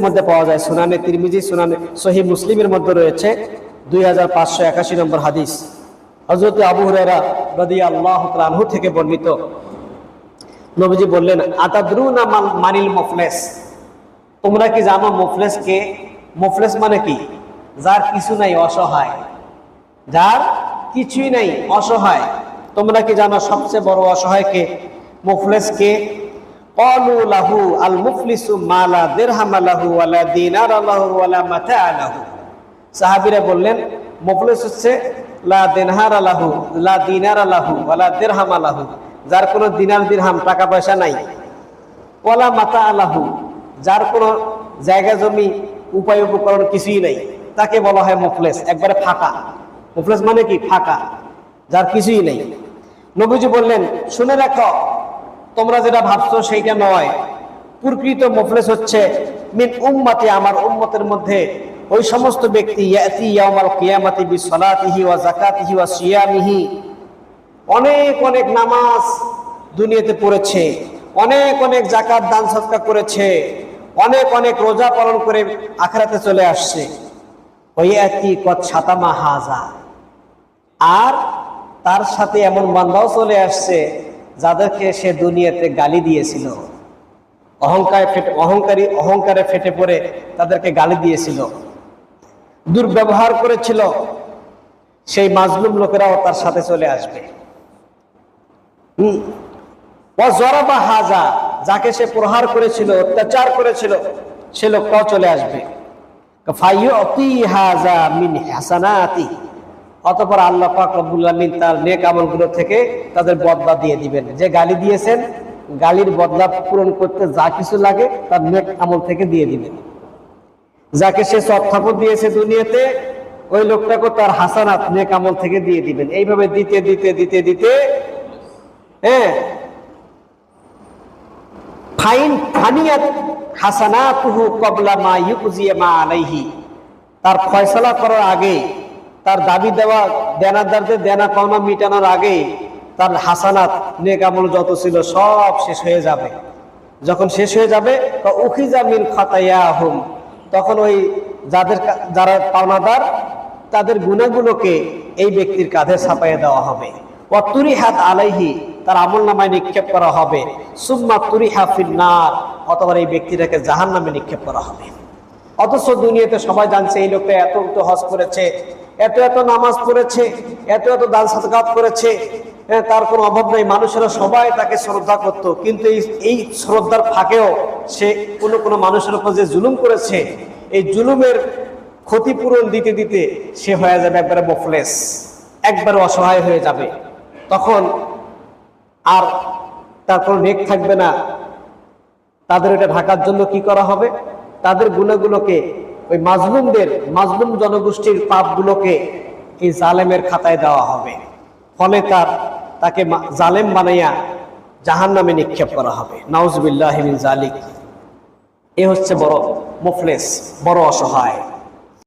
মধ্যে পাওয়া যায়, সুনানে তিরমিজি, সুনানে সহি মুসলিমের মধ্যে রয়েছে দুই হাজার পাঁচশো একাশি নম্বর হাদিস। হজরত আবু হুরায়রা রাদিয়াল্লাহু তাআলা আনহু থেকে বর্ণিত। নবীজি বললেন, আতাদরুনা মাল- মানিল মুফলেস? তোমরা কি জানো মুফলেস কে মুফলেস মানে কি? যার কিছু নাই, অসহায়। যার কিছুই নাই, অসহায়। তোমরা কি জানো সবচেয়ে বড় অসহায় কে মুফলেস কে কলু লাহু আল মুফলিসু মালা দেরহামা লাহু আলা দিনার আল্লাহু আলা মাথা আলাহু সাহাবিরা বললেন, মুফলিস হচ্ছে লা দেনহার আলাহু লা দিনার আলাহু আলা দেরহাম আলাহু যার কোনো দিনার দিরহাম টাকা পয়সা নাই। ওলা মাতা আলাহু যার কোনো জায়গা জমি উপায় উপকরণ কিছুই নাই। তাকে বলা হয় মফলেস, একবারে ফাঁকা। মফলেস মানে কি? ফাঁকা, যার কিছুই নেই। নবীজি বললেন, শুনে রাখো তোমরা যেটা ভাবছ সেইটা নয়। প্রকৃত মুফলেস হচ্ছে, মিন উম্মতি, আমার উম্মতের মধ্যে ওই সমস্ত ব্যক্তি, ইয়াতি ইয়াউমাল কিয়ামাতি বিসসালাতিহি ওয়া যাকাতিহি ওয়া সিয়ামিহি। অনেক অনেক নামাজ দুনিয়াতে পড়েছে, অনেক অনেক জাকাত দান সৎকা করেছে, অনেক অনেক রোজা পালন করে আখরাতে চলে আসছে। একই কত ছাতামা হাজা। আর তার সাথে এমন বান্দাও চলে আসছে যাদেরকে সে দুনিয়াতে গালি দিয়েছিল, অহংকার ফেটে, অহংকারী অহংকারে ফেটে পড়ে তাদেরকে গালি দিয়েছিল, দুর্ব্যবহার করেছিল, সেই মাজলুম লোকেরাও তার সাথে চলে আসবে। হুম। জরাবা হাজা, যাকে সে প্রহার করেছিল, অত্যাচার করেছিল, সে লোকটাও চলে আসবে। হাজা মিন হাসানাতি। অতঃপর আল্লাহ পাক রব্বুল আলামিন তার নেক আমলগুলো থেকে তাদের বদলা দিয়ে দিবেন। যে গালি দিয়েছেন, গালির বদলা পূরণ করতে যা কিছু লাগে তার নেক আমল থেকে দিয়ে দিবেন। যাকে সে সৎথাপন দিয়েছে দুনিয়াতে, ওই লোকটাকে তার হাসানাত নেক আমল থেকে দিয়ে দিবেন। এইভাবে দিতে দিতে দিতে দিতে হ্যাঁ ফাইন ফানিয়াত হাসানাতুহু ক্বাবলা মা ইউজিয়া মা আলাইহি। তার ফয়সালা করার আগে তার দাবি দেওয়া, দেনাদারদের দেনা পাওনা মিটানোর আগে তার হাসানাত নেক আমল যত ছিল সব শেষ হয়ে যাবে। যখন শেষ হয়ে যাবে, তো উখিজা মিন খাতায়াহুম তখন ওই যাদের যারা পাওনাদার, তাদের গুণাগুলোকে এই ব্যক্তির কাঁধে ছাপাইয়ে দেওয়া হবে। অতুরি হাত আলাইহি, তার আমল নামায় নিক্ষেপ করা হবে। সুম্মা তুরিহা ফিন্নার অথবা এই ব্যক্তিটাকে জাহান নামে নিক্ষেপ করা হবে। অথচ দুনিয়াতে সবাই জানছে, এই লোকটা এত এত হজ করেছে এত এত নামাজ পড়েছে এত এত দান সাদকাত করেছে হ্যাঁ, তার কোনো অভাব নেই। মানুষেরা সবাই তাকে শ্রদ্ধা করত। কিন্তু এই এই শ্রদ্ধার ফাঁকেও সে কোনো কোনো মানুষের উপর যে জুলুম করেছে এই জুলুমের ক্ষতিপূরণ দিতে দিতে সে হয়ে যাবে একবারে বফলেস একবারে অসহায় হয়ে যাবে। তখন আর তার কোনো নেক থাকবে না। তাদের এটা ঢাকার জন্য কি করা হবে? তাদের গুণাগুলোকে ওই মাজলুমদের, মাজলুম জনগোষ্ঠীর পাপগুলোকে এই জালেমের খাতায় দেওয়া হবে। ফলে তার, তাকে জালেম বানাইয়া জাহান নামে নিক্ষেপ করা হবে। নাউজবিল্লাহ জালিক। এ হচ্ছে বড়, মুফলেস, বড় অসহায়।